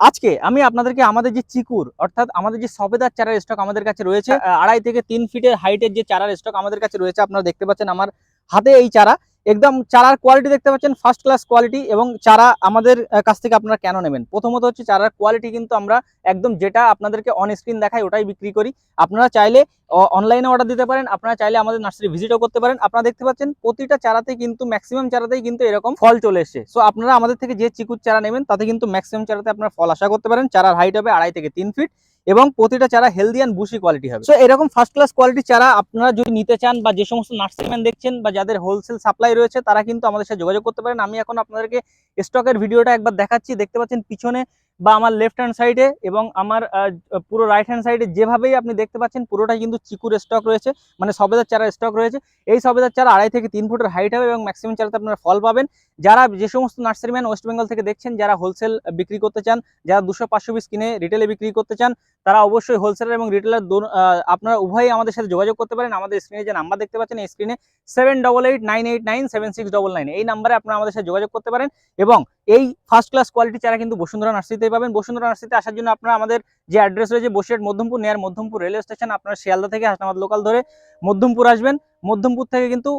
আজকে আমি আপনাদেরকে আমাদের যে চিকুর, অর্থাৎ আমাদের যে সবেদার চারার স্টক আমাদের কাছে রয়েছে আড়াই থেকে তিন ফিটের হাইটের যে চারার স্টক আমাদের কাছে রয়েছে, আপনারা দেখতে পাচ্ছেন আমার হাতে এই চারা। একদম চারার কোয়ালিটি দেখতে পাচ্ছেন ফার্স্ট ক্লাস কোয়ালিটি এবং চারা আমাদের কাছ থেকে আপনারা কেন নেবেন? প্রথমত হচ্ছে চারার কোয়ালিটি কিন্তু আমরা একদম যেটা আপনাদেরকে অন স্ক্রিন দেখাই, ওটাই বিক্রি করি। আপনারা চাইলে অনলাইনে অর্ডার দিতে পারেন, আপনারা চাইলে আমাদের নার্সারি ভিজিটও করতে পারেন। আপনারা দেখতে পাচ্ছেন, প্রতিটা চারাতে কিন্তু ম্যাক্সিমাম চারাতেই কিন্তু এরকম ফল চলে এসছে। সো আপনারা আমাদের থেকে যে চিকুর চারা নেবেন, তাতে কিন্তু ম্যাক্সিমাম চারাতে আপনারা ফল আশা করতে পারেন। চারার হাইট হবে আড়াই থেকে তিন ফিট এবং প্রতিটা চারা হেলদি অ্যান্ড বুশি কোয়ালিটি হবে। সো এরকম ফার্স্ট ক্লাস কোয়ালিটি চারা আপনারা যদি নিতে চান বা যে সমস্ত নার্সারিম্যান দেখছেন বা যাদের হোলসেল সাপ্লাই রয়েছে, তারা কিন্তু আমাদের সাথে যোগাযোগ করতে পারেন। আমি এখন আপনাদেরকে স্টকের ভিডিওটা একবার দেখাচ্ছি। দেখতে পাচ্ছেন পিছনে বা আমার লেফট হ্যান্ড সাইডে এবং আমার পুরো রাইট হ্যান্ড সাইডে যেভাবেই আপনি দেখতে পাচ্ছেন, পুরোটাই কিন্তু চিকুর স্টক রয়েছে। মানে সবেদার চারা স্টক রয়েছে। এই সবেদার চারা আড়াই থেকে তিন ফুটের হাইট হবে এবং ম্যাক্সিমাম চারাতে আপনারা ফল পাবেন। যারা যে সমস্ত নার্সারিম্যান ওয়েস্ট বেঙ্গল থেকে দেখছেন, যারা হোলসেল বিক্রি করতে চান, যারা দুশো পাঁচশো পিস কিনে রিটেলে বিক্রি করতে চান, তারা অবশ্যই হোলসেলার এবং রিটেলার আপনারা উভয়ই আমাদের সাথে যোগাযোগ করতে পারেন। আমাদের স্ক্রিনে যে নাম্বার দেখতে পাচ্ছেন, এই স্ক্রিনে seven double eight nine eight nine seven six double nine এই নাম্বারে আপনারা আমাদের সাথে যোগাযোগ করতে পারেন এবং এই ফার্স্ট ক্লাস কোয়ালিটি চারা কিন্তু বসুন্ধরা নার্সারিতে পাবেন। বসুন্ধরা নার্সারিতে আসার জন্য আপনারা আমাদের যে অ্যাড্রেস রয়েছে বসিরহাট মধ্যমপুর নেয়ার মধ্যমপুর রেলওয়ে স্টেশন আপনারা শিয়ালদা থেকে হাসনাবাদ লোকাল ধরে মধ্যমপুর আসবেন। মধ্যমপুর থেকে কিন্তু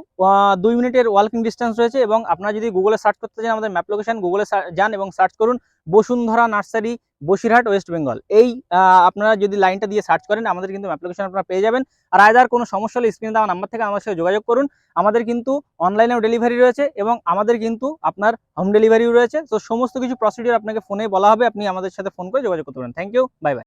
দুই মিনিটের ওয়াকিং ডিস্টেন্স রয়েছে এবং আপনারা যদি গুগলে সার্চ করতে চান আমাদের ম্যাপ লোকেশন গুগলে যান এবং সার্চ করুন Basundhara nursery, Basirhat West Bengal এই আপনারা যদি লাইনটা দিয়ে সার্চ করেন, আমাদের কিন্তু ম্যাপ লোকেশন আপনারা পেয়ে যাবেন। আর আয়দার কোনো সমস্যা হলে স্ক্রিনে দেওয়া নাম্বার থেকে আমাদের সাথে যোগাযোগ করুন। আমাদের কিন্তু অনলাইনেও ডেলিভারি রয়েছে এবং আমাদের কিন্তু আপনার হোম ডেলিভারিও রয়েছে। তো সমস্ত কিছু প্রসিডিওর আপনাকে ফোনে বলা হবে, আপনি আমাদের সাথে ফোন করে যোগাযোগ করতে পারেন। Thank you bye bye